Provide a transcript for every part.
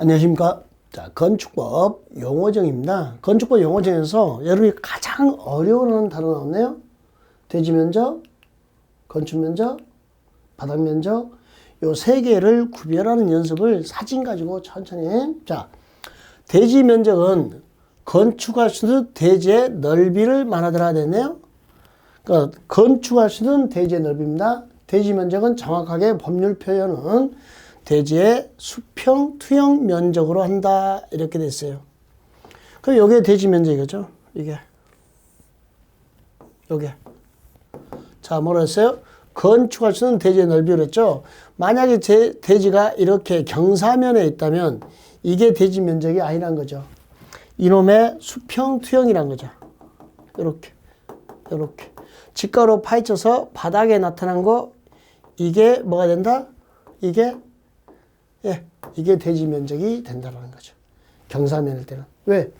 안녕하십니까. 자, 건축법 용어정입니다. 건축법 용어정에서 여러분이 가장 어려워하는 단어 나왔네요. 대지 면적, 건축 면적, 바닥 면적, 요 세 개를 구별하는 연습을 사진 가지고 천천히. 자, 대지 면적은 건축할 수 있는 대지의 넓이를 말하더라 됐네요. 그러니까 건축할 수 있는 대지의 넓이입니다. 대지 면적은 정확하게 법률 표현은 대지의 수평 투영 면적으로 한다 이렇게 됐어요. 그럼 요게 대지 면적이죠. 이게 요게 자 뭐라 했어요? 건축할 수 있는 대지의 넓이를 했죠. 만약에 제 대지가 이렇게 경사면에 있다면 이게 대지 면적이 아니란 거죠. 이놈의 수평 투영이란 거죠. 이렇게 이렇게 직가로 파헤쳐서 바닥에 나타난 거 이게 뭐가 된다? 이게 예, 이게 대지 면적이 된다는 거죠. 경사면일 때는 왜?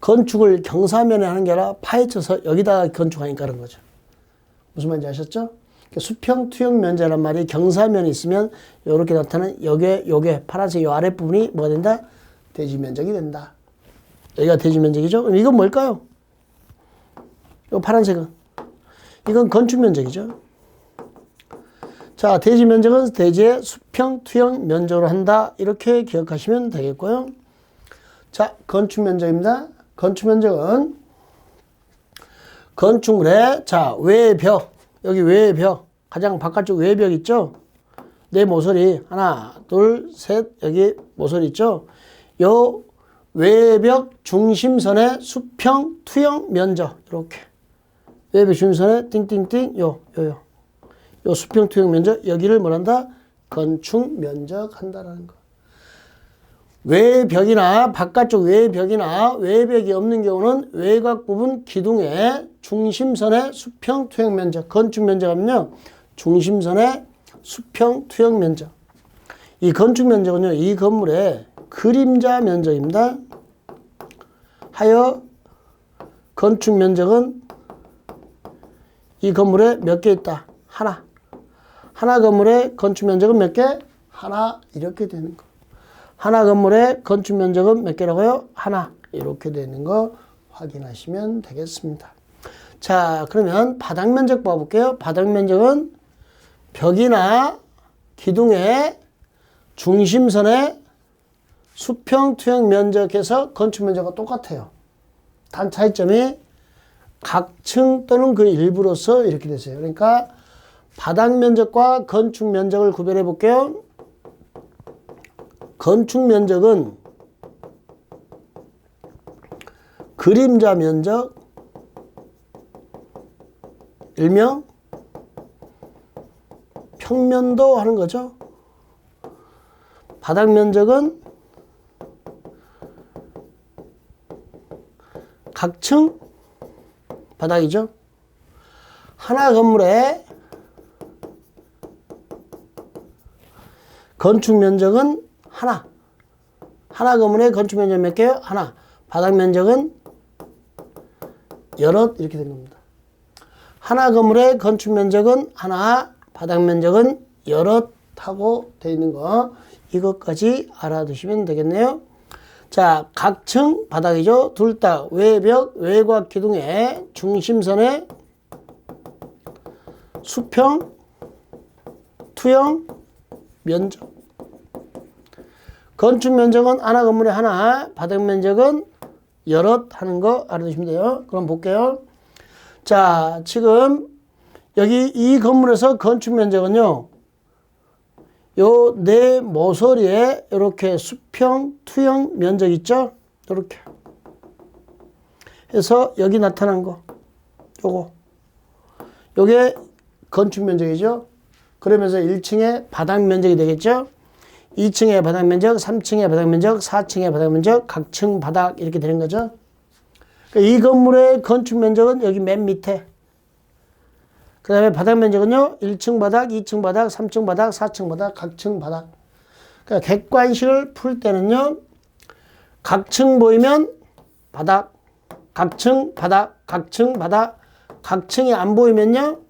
건축을 경사면에 하는 게 아니라 파헤쳐서 여기다가 건축하니까 그런 거죠. 무슨 말인지 아셨죠? 그러니까 수평 투영 면제란 말이 경사면에 있으면 이렇게 나타나는 요게 요게 파란색 요 아랫 부분이 뭐가 된다? 대지 면적이 된다. 여기가 대지 면적이죠? 그럼 이건 뭘까요? 요 파란색은 이건 건축 면적이죠. 자, 대지 면적은 대지의 수평 투영 면적으로 한다. 이렇게 기억하시면 되겠고요. 자, 건축 면적입니다. 건축 면적은 건축물의 자, 외벽. 여기 외벽. 가장 바깥쪽 외벽 있죠? 네 모서리. 하나, 둘, 셋. 여기 모서리 있죠? 요 외벽 중심선의 수평 투영 면적. 이렇게. 외벽 중심선의 띵띵띵. 요, 요, 요. 요 수평 투영 면적 여기를 뭐란다? 건축 면적 한다라는 거. 외벽이나 바깥쪽 외벽이나 외벽이 없는 경우는 외곽 부분 기둥의 중심선의 수평 투영 면적 건축 면적하면요 중심선의 수평 투영 면적 이 건축 면적은요 이 건물의 그림자 면적입니다. 하여 건축 면적은 이 건물에 몇 개 있다 하나 하나 건물의 건축 면적은 몇 개? 하나 이렇게 되는 거. 하나 건물의 건축 면적은 몇 개라고요? 하나 이렇게 되는 거 확인하시면 되겠습니다. 자, 그러면 바닥 면적 봐볼게요. 바닥 면적은 벽이나 기둥의 중심선의 수평 투영 면적에서 건축 면적과 똑같아요. 단 차이점이 각 층 또는 그 일부로서 이렇게 되세요. 그러니까 바닥 면적과 건축 면적을 구별해 볼게요. 건축 면적은 그림자 면적 일명 평면도 하는 거죠. 바닥 면적은 각층 바닥이죠. 하나 건물에 건축 면적은 하나. 하나 건물의 건축 면적 몇 개요? 하나. 바닥 면적은 여럿 이렇게 된 겁니다. 하나 건물의 건축 면적은 하나, 바닥 면적은 여럿 하고 되어 있는 거 이것까지 알아두시면 되겠네요. 자, 각층 바닥이죠. 둘 다 외벽, 외곽 기둥의 중심선의 수평, 투영, 면적. 건축 면적은 하나 건물에 하나, 바닥 면적은 여럿 하는 거 알아두시면 돼요. 그럼 볼게요. 자, 지금 여기 이 건물에서 건축 면적은요. 요 네 모서리에 이렇게 수평 투영 면적 있죠? 이렇게 해서 여기 나타난 거 요거 요게 건축 면적이죠. 그러면서 1층의 바닥 면적이 되겠죠. 2층의 바닥 면적, 3층의 바닥 면적, 4층의 바닥 면적, 각 층 바닥 이렇게 되는 거죠. 그러니까 이 건물의 건축 면적은 여기 맨 밑에. 그 다음에 바닥 면적은요, 1층 바닥, 2층 바닥, 3층 바닥, 4층 바닥, 각 층 바닥. 그러니까 객관식을 풀 때는요, 각 층 보이면 바닥, 각 층 바닥, 각 층 바닥, 각 층이 안 보이면요,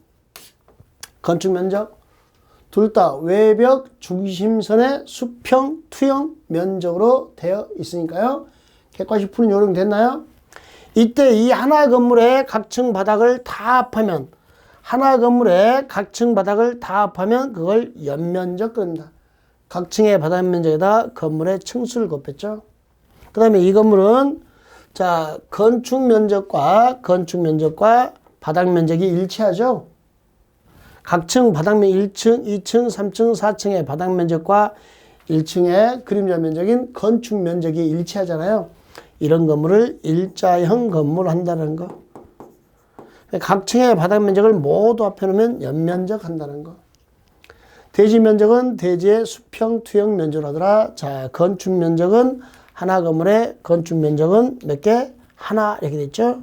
건축 면적, 둘 다 외벽 중심선의 수평 투영 면적으로 되어 있으니까요. 객관식 푸는 요령 됐나요? 이때 이 하나 건물의 각층 바닥을 다 합하면 하나 건물의 각층 바닥을 다 합하면 그걸 연면적 그럽니다. 각층의 바닥 면적에다 건물의 층수를 곱했죠. 그 다음에 이 건물은 자 건축 면적과 건축 면적과 바닥 면적이 일치하죠. 각층 바닥면 1층, 2층, 3층, 4층의 바닥 면적과 1층의 그림자 면적인 건축 면적이 일치하잖아요. 이런 건물을 일자형 건물 한다는 거. 각 층의 바닥 면적을 모두 합해 놓으면 연면적 한다는 거. 대지 면적은 대지의 수평 투영 면적을 하더라. 자, 건축 면적은 하나 건물의 건축 면적은 몇 개? 하나 이렇게 됐죠.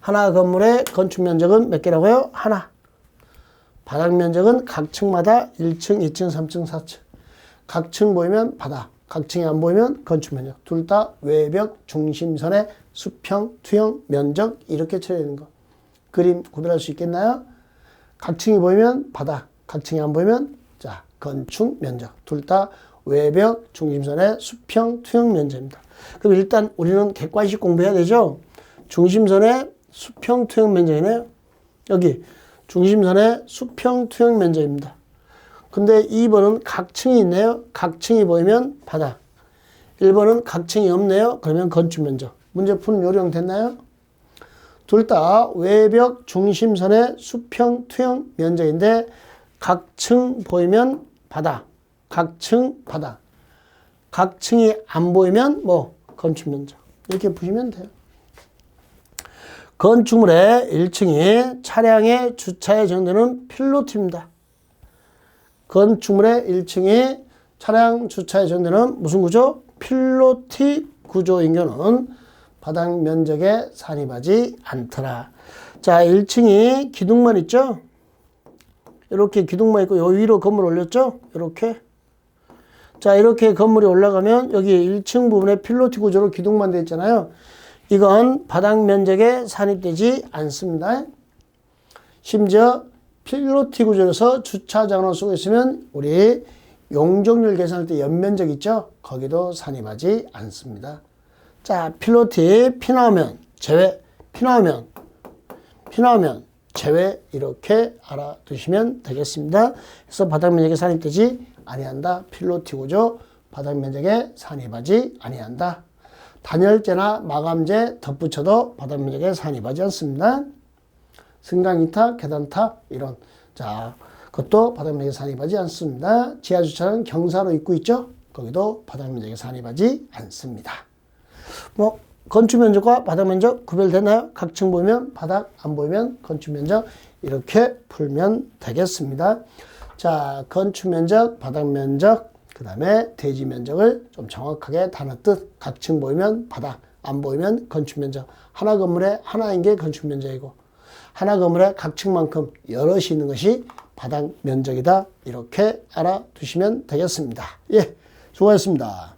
하나 건물의 건축 면적은 몇 개라고요? 하나. 바닥 면적은 각 층마다 1층, 2층, 3층, 4층. 각 층 보이면 바닥, 각 층이 안 보이면 건축 면적. 둘 다 외벽 중심선의 수평, 투영, 면적 이렇게 처리되는 거. 그림 구별할 수 있겠나요? 각 층이 보이면 바닥, 각 층이 안 보이면 자 건축 면적. 둘 다 외벽 중심선의 수평, 투영 면적입니다. 그럼 일단 우리는 객관식 공부해야 되죠? 중심선의 수평, 투영 면적이네요. 여기 중심선의 수평 투영 면적입니다. 근데 2번은 각층이 있네요. 각층이 보이면 바닥. 1번은 각층이 없네요. 그러면 건축 면적. 문제 푸는 요령 됐나요? 둘 다 외벽 중심선의 수평 투영 면적인데 각층 보이면 바닥. 각층 바닥. 각층이 안 보이면 뭐 건축 면적. 이렇게 보시면 돼요. 건축물의 1층이 차량의 주차에 정되는 필로티입니다. 건축물의 1층이 차량 주차에 정되는 무슨 구조? 필로티 구조인 경우는 바닥 면적에 산입하지 않더라. 자, 1층이 기둥만 있죠? 이렇게 기둥만 있고 요 위로 건물 올렸죠? 이렇게. 자, 이렇게 건물이 올라가면 여기 1층 부분에 필로티 구조로 기둥만 되어 있잖아요. 이건 바닥 면적에 산입되지 않습니다. 심지어 필로티 구조에서 주차장으로 쓰고 있으면 우리 용적률 계산할 때 연면적 있죠? 거기도 산입하지 않습니다. 자, 필로티 피 나오면 제외, 피 나오면 피 나오면 제외 이렇게 알아두시면 되겠습니다. 그래서 바닥 면적에 산입되지 아니한다. 필로티 구조 바닥 면적에 산입하지 아니한다. 단열재나 마감재 덧붙여도 바닥 면적에 산입하지 않습니다. 승강이탑, 계단탑 이런 자 그것도 바닥 면적에 산입하지 않습니다. 지하 주차는 경사로 입구 있죠? 거기도 바닥 면적에 산입하지 않습니다. 뭐 건축 면적과 바닥 면적 구별되나요? 각 층 보면 바닥 안 보이면 건축 면적 이렇게 풀면 되겠습니다. 자 건축 면적, 바닥 면적 그 다음에 대지 면적을 좀 정확하게 단어 뜻 각층 보이면 바닥 안 보이면 건축 면적. 하나 건물에 하나인 게 건축 면적이고 하나 건물에 각층만큼 여럿이 있는 것이 바닥 면적이다. 이렇게 알아두시면 되겠습니다. 예 수고하셨습니다